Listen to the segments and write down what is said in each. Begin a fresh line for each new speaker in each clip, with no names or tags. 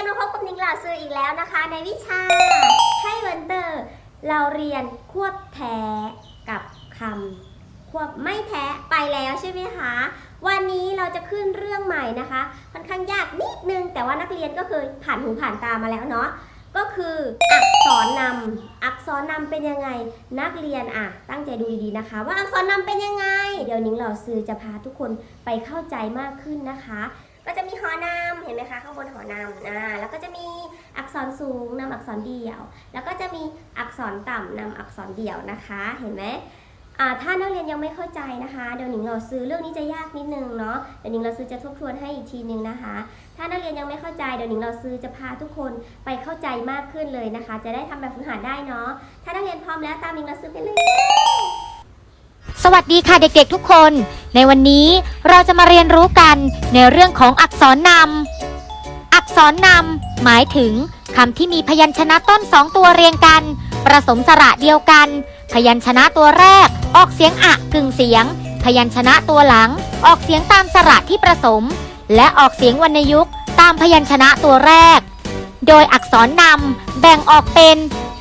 นมาพบกับนิงหลาซื้ออีกแล้วนะคะ ในวิชาไทยวันเตอร์ เราเรียนควบแท้กับคำควบไม่แท้ไปแล้วใช่ไหมคะ วันนี้เราจะขึ้นเรื่องใหม่นะคะ ค่อนข้างยากนิดนึง แต่ว่านักเรียนก็เคยผ่านหูผ่านตามาแล้วเนาะก็คืออักษรนำอักษรนำเป็นยังไง นักเรียนอะ ตั้งใจดูดีๆนะคะ ว่าอักษรนำเป็นยังไง เดี๋ยวนิ้งเหล่าซื้อจะพาทุกคนไปเข้าใจมากขึ้นนะคะ ก็จะมีหอนำเห็นไหมคะข้างบนหอนำอ่าแล้วก็จะมีอักษรสูงนำอักษรเดี่ยว แล้วก็จะมีอักษรต่ำนำอักษรเดี่ยวนะคะ เห็นไหมถ้านักเรียนยังไม่เข้าใจนะคะ เดี๋ยวหนิงเราซื้อเรื่องนี้จะยากนิดนึงเนาะ เดี๋ยวหนิงเราซื้อจะทบทวนให้อีกทีนึงนะคะ ถ้านักเรียนยังไม่เข้าใจ เดี๋ยวหนิงเราซื้อจะพาทุกคนไปเข้าใจมากขึ้นเลยนะคะ จะได้ทำแบบฝึกหัดได้เนาะ ถ้านักเรียนพร้อมแล้วตามหนิงเราซื้อไปเลย
สวัสดีค่ะเด็กๆทุกคน ในวันนี้เราจะมาเรียนรู้กันในเรื่องของอักษรนำอักษรนำหมายถึงคำที่มีพยัญชนะต้นสองตัวเรียงกัน ประสมสระเดียวกัน พยัญชนะตัวแรก ออกเสียงอะกึ่งเสียง พยัญชนะตัวหลัง ออกเสียงตามสระที่ประสม และออกเสียงวรรณยุกต์ตามพยัญชนะตัวแรก โดยอักษรนำแบ่งออกเป็น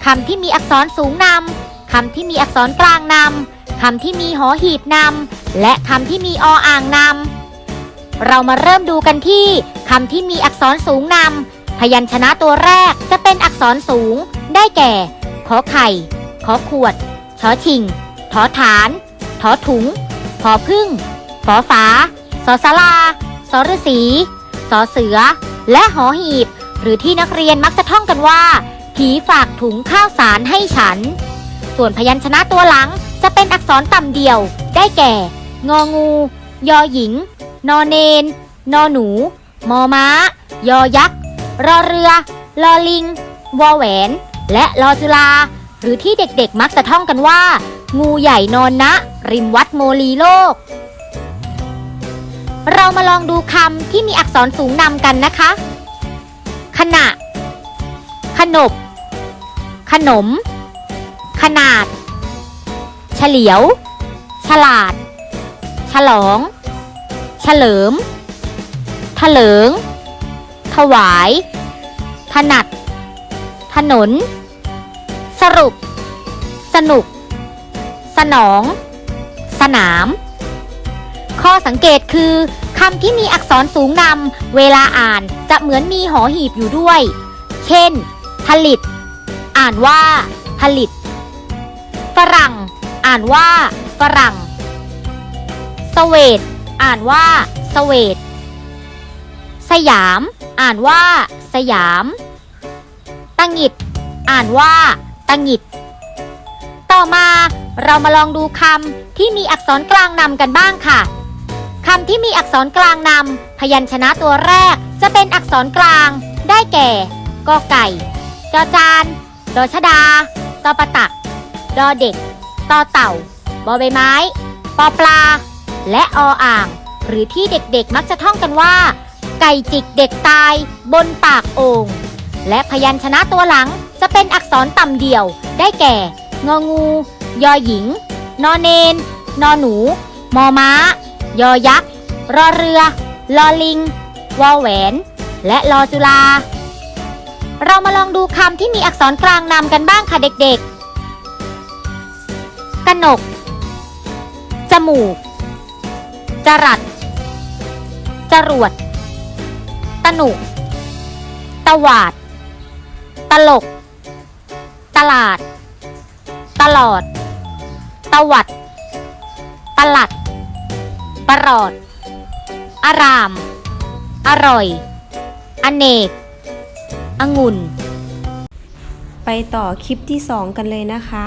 คำที่มีอักษรสูงนำคำที่มีอักษรกลางนำ คำที่มีหอหีบนำและคำที่มีออ่างนำเรามาเริ่มดูกันที่คำที่มีอักษรสูงนำพยัญชนะตัวแรกจะเป็นอักษรสูง ได้แก่ ขอไข่ ขอขวด ชอชิงถอฐานถอถุงผอพึ่งฝอฝาสอสลาสอฤษีสอเสือ และหอหีบ หรือที่นักเรียนมักจะท่องกันว่า ผีฝากถุงข้าวสารให้ฉัน ส่วนพยัญชนะตัวหลัง จะเป็นอักษรต่ำเดียว ได้แก่ งองู ยอหญิง นอเนน นอหนู มอม้า ยอยักษ์ รอเรือ ลอลิง วอแหวน และลอจุลา หรือที่เด็กๆมักจะท่องกันว่า งูใหญ่นอนนะ ริมวัดโมลีโลก เรามาลองดูคำที่มีอักษรสูงนำกันนะคะ ขณะ ขนบ ขนม ขนาด เฉลียว ฉลาด ฉลอง เฉลิมถลิง ถวาย ถนัด ถนน สรุป สนุก สนอง สนาม ข้อสังเกตคือคำที่มีอักษรสูงนำเวลาอ่านจะเหมือนมีหอหีบอยู่ด้วย เช่น ผลิต อ่านว่า ผลิต ฝรั่ง อ่านว่าฝรั่ง สเวตอ่านว่าสเวตสยาม อ่านว่า สยามตังหิด อ่านว่าตังหิด ต่อมาเรามาลองดูคำที่มีอักษรกลางนำกันบ้างค่ะคำที่มีอักษรกลางนำพยัญชนะตัวแรกจะเป็นอักษรกลาง ได้แก่กอไก่ จอจาน ดอชดา ตอประตัก ดอเด็ก ต่อเต่า บอใบไม้ ปอปลา และออ่าง หรือที่เด็กๆมักจะท่องกันว่า ไก่จิกเด็กตายบนปากโอ่งและพยัญชนะตัวหลังจะเป็นอักษรต่ำเดี่ยว ได้แก่ งองู ยอหญิง นอเนน นอหนู มอม้า ยอยักษ์ รอเรือ ลอลิง วอแหวน และลอจุลา เรามาลองดูคำที่มีอักษรกลางนำกันบ้างค่ะเด็กๆ กนก จมูก จรัดจรวด ตนุตวาด ตลก ตลาด ตลอด ตวัด ตลัด ประหลอด อาราม อร่อย อเนก องุ่น
ไปต่อคลิปที่ 2 กันเลยนะคะ